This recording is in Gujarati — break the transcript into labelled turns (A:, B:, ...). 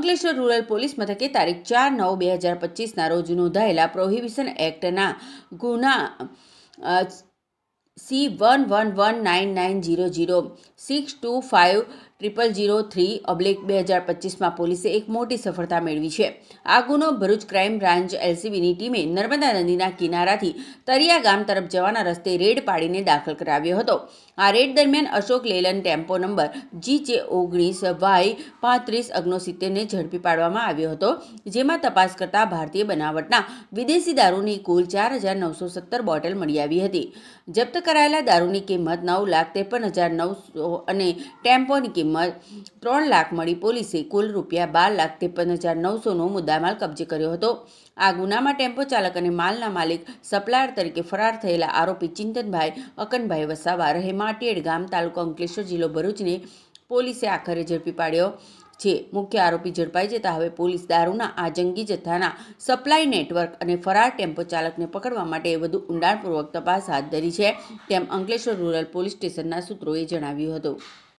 A: અંકલેશ્વર રૂરલ પોલીસ મથકે તારીખ ચાર નવ બે હજાર પચીસના રોજ નોંધાયેલા પ્રોહિબિશન એક્ટના ગુના C one one one nine nine zero zero six two five triple zero three oblique બે હજાર પચીસમાં પોલીસે એક મોટી સફળતા મેળવી છે. આ ગુનો ભરૂચ ક્રાઇમ બ્રાન્ચ એલસીબીની ટીમે નર્મદા નદીના કિનારાથી તરિયા ગામ તરફ જવાના રસ્તે રેડ પાડીને દાખલ કરાવ્યો હતો. આ રેડ દરમિયાન Ashok Leyland tempo number G J ઓગણીસ વાય પાંત્રીસ અગ્નોસિત્તેરને ઝડપી પાડવામાં આવ્યો હતો, જેમાં તપાસ કરતા ભારતીય બનાવટના વિદેશી દારૂની કુલ ચાર હજાર નવસો સત્તર બોટલ મળી આવી હતી. જપ્ત કરાયેલા દારૂની કિંમત નવ લાખ ત્રેપન હજાર નવસો અને ટેમ્પોની કિંમત ત્રણ લાખ મળી. પોલીસે કુલ રૂપિયા બાર લાખ ત્રેપન હજાર નવસોનો મુદ્દામાલ કબજે કર્યો હતો. આ ગુનામાં ટેમ્પો ચાલક અને માલના માલિક સપ્લાયર તરીકે ફરાર થયેલા આરોપી ચિંતનભાઈ અકનભાઈ વસાવા રહે માટીએડ ગામ તાલુકો અંકલેશ્વર જિલ્લો ભરૂચને પોલીસે આખરે ઝડપી પાડ્યો. છે મુખ્ય આરોપી ઝડપાઈ જતા હવે પોલીસ દારૂના આ જંગી જથ્થાના સપ્લાય નેટવર્ક અને ફરાર ટેમ્પો ચાલકને પકડવા માટે વધુ ઊંડાણપૂર્વક તપાસ હાથ ધરી છે, તેમ અંકલેશ્વર રૂરલ પોલીસ સ્ટેશનના સૂત્રોએ જણાવ્યું હતું.